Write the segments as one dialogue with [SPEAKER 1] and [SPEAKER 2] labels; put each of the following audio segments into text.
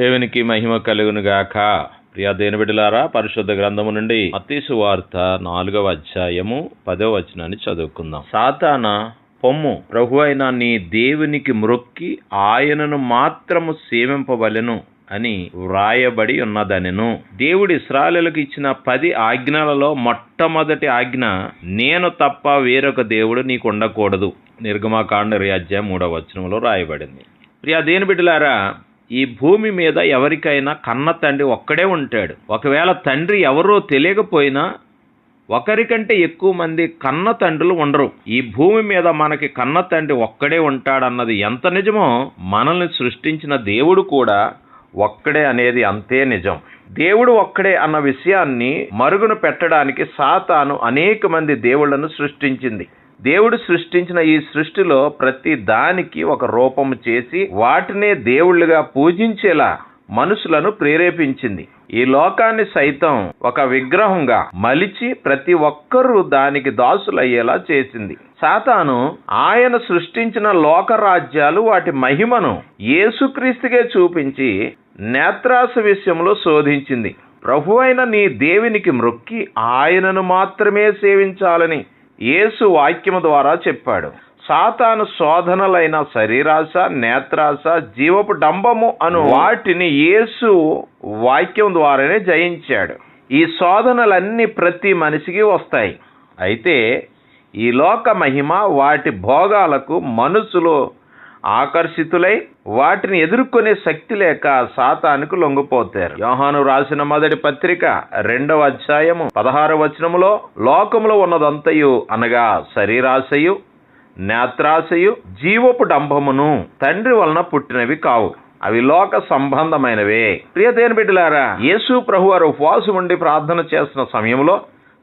[SPEAKER 1] దేవునికి మహిమ కలుగునుగాక. ప్రియా దేని బిడ్డలారా పరిశుద్ధ గ్రంథము నుండి అతీసు వార్త నాలుగవ అధ్యాయము పదవ వచనాన్ని చదువుకుందాం. సాతాన పొమ్ము ప్రభు అయిన నీ దేవునికి మ్రొక్కి ఆయనను మాత్రము సేవింపవలెను అని వ్రాయబడి ఉన్నదనెను. దేవుడు ఇస్రాయలకు ఇచ్చిన పది ఆజ్ఞలలో మొట్టమొదటి ఆజ్ఞ నేను తప్ప వేరొక దేవుడు నీకు ఉండకూడదు నిర్గమాకాండ అధ్యాయం మూడవ వచనంలో రాయబడింది. ప్రియా దేని బిడ్డలారా ఈ భూమి మీద ఎవరికైనా కన్న తండ్రి ఒక్కడే ఉంటాడు. ఒకవేళ తండ్రి ఎవరో తెలియకపోయినా ఒకరికంటే ఎక్కువ మంది కన్న తండ్రులు ఉండరు. ఈ భూమి మీద మనకి కన్న తండ్రి ఒక్కడే ఉంటాడన్నది ఎంత నిజమో మనల్ని సృష్టించిన దేవుడు కూడా ఒక్కడే అనేది అంతే నిజం. దేవుడు ఒక్కడే అన్న విషయాన్ని మరుగున పెట్టడానికి సాతాను అనేక మంది దేవుళ్ళను సృష్టించింది. దేవుడు సృష్టించిన ఈ సృష్టిలో ప్రతి దానికి ఒక రూపము చేసి వాటినే దేవుళ్ళుగా పూజించేలా మనుషులను ప్రేరేపించింది. ఈ లోకాన్ని సైతం ఒక విగ్రహంగా మలిచి ప్రతి ఒక్కరూ దానికి దాసులయ్యేలా చేసింది. సాతాను ఆయన సృష్టించిన లోక రాజ్యాలు వాటి మహిమను యేసుక్రీస్తుకే చూపించి నేత్రాస విషయంలో శోధించింది. ప్రభువైన నీ దేవునికి మ్రొక్కి ఆయనను మాత్రమే సేవించాలని యేసు వాక్యము ద్వారా చెప్పాడు. సాతాను శోధనలైన శరీరాశ నేత్రాశ జీవపు డంబము అను వాటిని యేసు వాక్యం ద్వారానే జయించాడు. ఈ శోధనలన్నీ ప్రతి మనిషికి వస్తాయి. అయితే ఈ లోక మహిమ వాటి భోగాలకు మనుషులు ఆకర్షితులై వాటిని ఎదుర్కొనే శక్తి లేక సాతానికి లొంగిపోతారు. యోహాను రాసిన మొదటి పత్రిక రెండవ అధ్యాయము పదహారు వచనములో లోకములో ఉన్నదంతయు అనగా శరీరాశయు నేత్రాశయు జీవపు డంభమును తండ్రి వలన పుట్టినవి కావు. అవి లోక సంబంధమైనవే. ప్రియ దేని బిడ్డలారా యేసు ప్రభు వారు ఉపవాసం ఉండి ప్రార్థన చేస్తున్న సమయంలో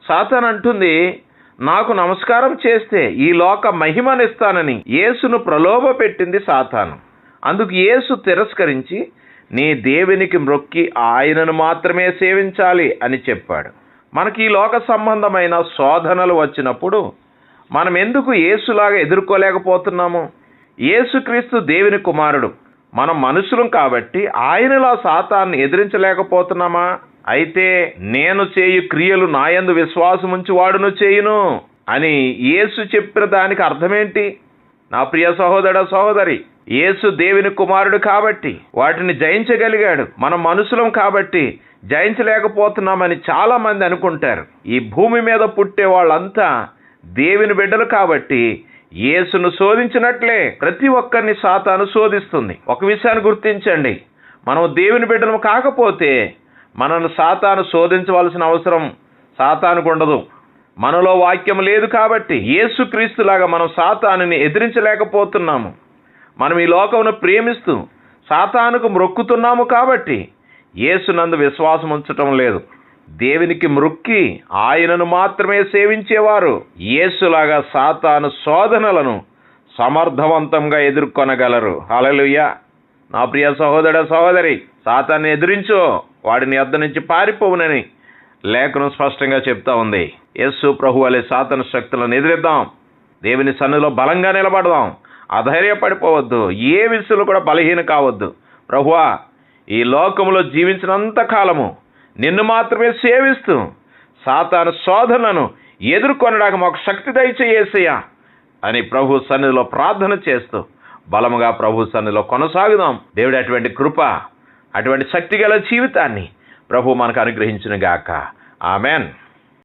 [SPEAKER 1] సాతాన్ అంటుంది నాకు నమస్కారం చేస్తే ఈ లోక మహిమనిస్తానని యేసును ప్రలోభ పెట్టింది సాతాను. అందుకు యేసు తిరస్కరించి నీ దేవునికి మ్రొక్కి ఆయనను మాత్రమే సేవించాలి అని చెప్పాడు. మనకి ఈ లోక సంబంధమైన శోధనలు వచ్చినప్పుడు మనం ఎందుకు యేసులాగా ఎదుర్కోలేకపోతున్నాము? యేసుక్రీస్తు దేవుని కుమారుడు. మనం మనుషులం కాబట్టి ఆయనలా సాతాన్ని ఎదిరించలేకపోతున్నామా? అయితే నేను చేయు క్రియలు నాయందు విశ్వాసముంచి వాడును చేయును అని యేసు చెప్పిన దానికి అర్థమేంటి? నా ప్రియ సహోదర సహోదరి యేసు దేవుని కుమారుడు కాబట్టి వాటిని జయించగలిగాడు. మన మనుషులం కాబట్టి జయించలేకపోతున్నామని చాలా మంది అనుకుంటారు. ఈ భూమి మీద పుట్టే వాళ్ళంతా దేవుని బిడ్డలు కాబట్టి యేసును శోధించినట్లే ప్రతి ఒక్కరిని సాతాను శోధిస్తుంది. ఒక విషయాన్ని గుర్తించండి. మనం దేవుని బిడ్డలు కాకపోతే మనను సాతాను శోధించవలసిన అవసరం సాతానుకు ఉండదు. మనలో వాక్యం లేదు కాబట్టి యేసుక్రీస్తులాగా మనం సాతానుని ఎదిరించలేకపోతున్నాము. మనం ఈ లోకమును ప్రేమిస్తూ సాతానుకు మ్రొక్కుతున్నాము కాబట్టి యేసునందు విశ్వాసం ఉంచటం లేదు. దేవునికి మ్రొక్కి ఆయనను మాత్రమే సేవించేవారు యేసులాగా సాతాను శోధనలను సమర్థవంతంగా ఎదుర్కొనగలరు. హలలుయ్య నా ప్రియ సహోదర సహోదరి సాతాన్ని ఎదిరించు. వాడిని అద్ద నుంచి పారిపోవునని లేఖనం స్పష్టంగా చెప్తా ఉంది. యస్సు ప్రభు అనే సాతన శక్తులను ఎదిరిద్దాం. దేవుని సన్నిధిలో బలంగా నిలబడదాం. అధైర్యపడిపోవద్దు. ఏ విషయంలో కూడా బలహీన కావద్దు. ప్రభువా ఈ లోకంలో జీవించినంత కాలము నిన్ను మాత్రమే సేవిస్తూ సాతాన శోధనను ఎదుర్కొనడానికి మాకు శక్తి దయచేసేయా అని ప్రభు సన్నిధిలో ప్రార్థన చేస్తూ బలముగా ప్రభు సన్నిధిలో కొనసాగుదాం. దేవుడు అటువంటి కృప అటువంటి శక్తి గల జీవితాన్ని ప్రభు మనకు అనుగ్రహించిన గాక ఆమెన్.